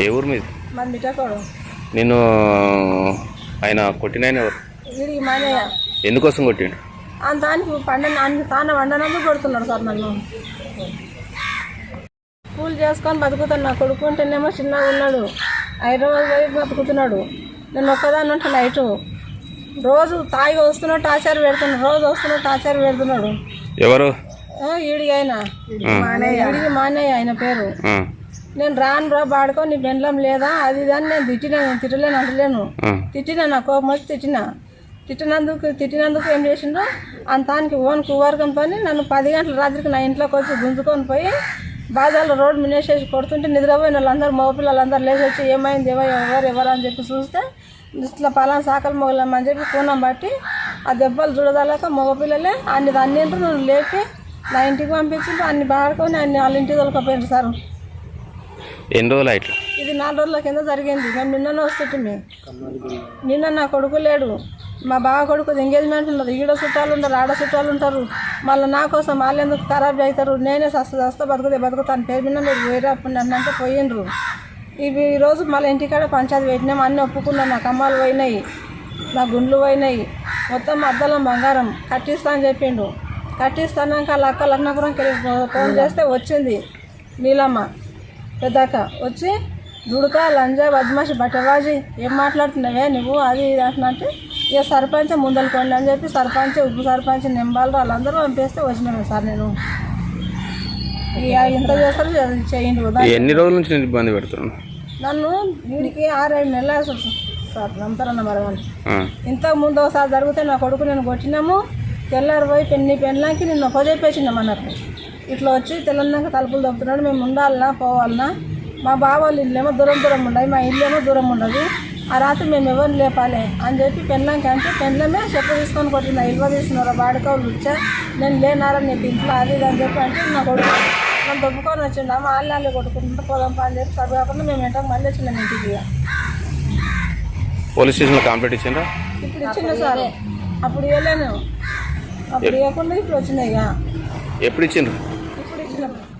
ఏ ఊరు మీది? నిన్ను ఆయన కొట్టినాయన ఎవరు ఎందుకోసం కొట్టిండు? దానికి తాను వండనందుకు కొడుతున్నాడు సార్ నన్ను. చేసుకొని బతుకుతాను నా కొడుకు ఉంటేనేమో చిన్నగా ఉన్నాడు. హైదరాబాద్ పోయి బతుకుతున్నాడు. నేను ఒక్కదాన్ని ఉంటాను నైటు. రోజు తాగి వస్తున్నాడు టార్చర్ పెడుతున్నాడు. రోజు వస్తున్నాడు టార్చర్ పెడుతున్నాడు. ఎవరు? ఆ, ఈడికి ఆయన. ఈడికి మానేయ ఆయన పేరు. నేను రాను రా బాడుకో నీ బెండ్లం లేదా? అది ఇది అని నేను తిట్టినా నేను తిట్టలేను అంటలేను. తిట్టినా నా కోపం వచ్చి తిట్టిన. తిట్టినందుకు తిట్టినందుకు ఏం చేసిండు అంతానికి ఓన్ కువర్గంతో నన్ను పది గంటల రాత్రికి నా ఇంట్లోకి వచ్చి గుంజుకొని పోయి బాజాలు రోడ్డు మినేసేసి కొడుతుంటే నిద్రపోయిన వాళ్ళందరూ మగపిల్లలందరూ లేచి వచ్చి ఏమైంది ఏమో ఎవరు ఎవరు అని చెప్పి చూస్తే ఇట్లా పలానా సాకలు మొగలమ్మని చెప్పి కూనం బట్టి ఆ దెబ్బలు చూడదాక మగపిల్లలే అన్ని అన్నింటి నన్ను లేపి నా ఇంటికి పంపించి అన్ని బాడుకొని అన్ని వాళ్ళ ఇంటికి తొలకపోయారు సార్. ఎన్ని రోజులు ఇట్లా ఇది నాలుగు రోజుల కింద జరిగింది. మేము నిన్ననే వస్తుంటే నిన్న నా కొడుకు లేడు. మా బావ కొడుకు ఎంగేజ్మెంట్ ఉన్నది. ఈడ చుట్టాలు ఉంటారు ఆడ చుట్టాలు ఉంటారు. మళ్ళీ నా కోసం వాళ్ళు ఎందుకు ఖరాబ్ అవుతారు? నేనే సస్త సస్త బతుకుతే బతుకుతాను. పేరు మీద మీరు వేరే అప్పుడు అంటే పోయిండ్రు ఇవి ఈరోజు మళ్ళీ ఇంటికాడ పంచాయతీ పెట్టినాం. అన్నీ ఒప్పుకున్నాం. నా కమ్మాలు పోయినాయి. నా గుండ్లు పోయినాయి. మొత్తం అద్దలం బంగారం. కట్టిస్తా అని చెప్పిండు. కట్టిస్తానాక వాళ్ళ అక్కలు లగ్నపురంకి వెళ్ళి ఫోన్ చేస్తే వచ్చింది. నీలమ్మ. పెద్దాక వచ్చి దుడక లంజా బద్మాషి బట్టబాజీ ఏం మాట్లాడుతున్నావే నువ్వు? అది ఇది అంటున్నట్టు ఇక సర్పంచ్ ముందలుకోండి అని చెప్పి సర్పంచ్ ఉప సర్పంచ్ నింబాలు వాళ్ళందరూ పంపిస్తే వచ్చినాను సార్ నేను. ఇక ఇంత చేస్తారు చేయండి ఎన్ని రోజుల నుంచి నేను ఇబ్బంది పెడుతున్నాను నన్ను వీడికి ఆరేడు నెలలు సార్ నమ్ముతారన్న మరి ఇంతకు ముందు ఒకసారి జరిగితే నా కొడుకు నేను కొట్టినాము తెల్లారి పోయి పెన్ని పెళ్ళాకి నిన్ను ఒప్పజెప్పేసినాం అన్నట్టు ఇట్లా వచ్చి తెల్లన్నాక తలుపులు దొప్పుతున్నాడు మేము ఉండాలనా పోవాలనా? మా బావ వాళ్ళ ఇల్లేమో దూరం దూరం ఉండదు మా ఇల్లేమో దూరం ఉండదు. ఆ రాత్రి మేము ఎవరిని లేపాలి అని చెప్పి పెళ్ళాకి అంటే పెళ్ళమే చెప్పు తీసుకొని కొట్టిన ఇల్వ తీసుకున్నారు బాడకవులు వచ్చా నేను లేనారా నీకు ఇంట్లో? అది ఇది అని చెప్పి అంటే నా కొడుకు నన్ను దొబ్బుకొని వచ్చిండు. అమ్మ వాళ్ళు వాళ్ళు కొట్టుకుంటుంటే పోదాం పా అని చెప్పి సర్వే కాకుండా మేము వెంటనే మళ్ళీ వచ్చినాం ఇంటికి. పోలీస్ స్టేషన్లో కంప్లైంట్ ఇచ్చిండ్రా? ఇప్పుడు ఇచ్చిన సార్. అప్పుడు ఇవ్వలేను. అప్పుడు ఇవ్వకుండా ఇప్పుడు వచ్చినాయి ఎప్పుడు ఇచ్చిండ్రు? Yeah.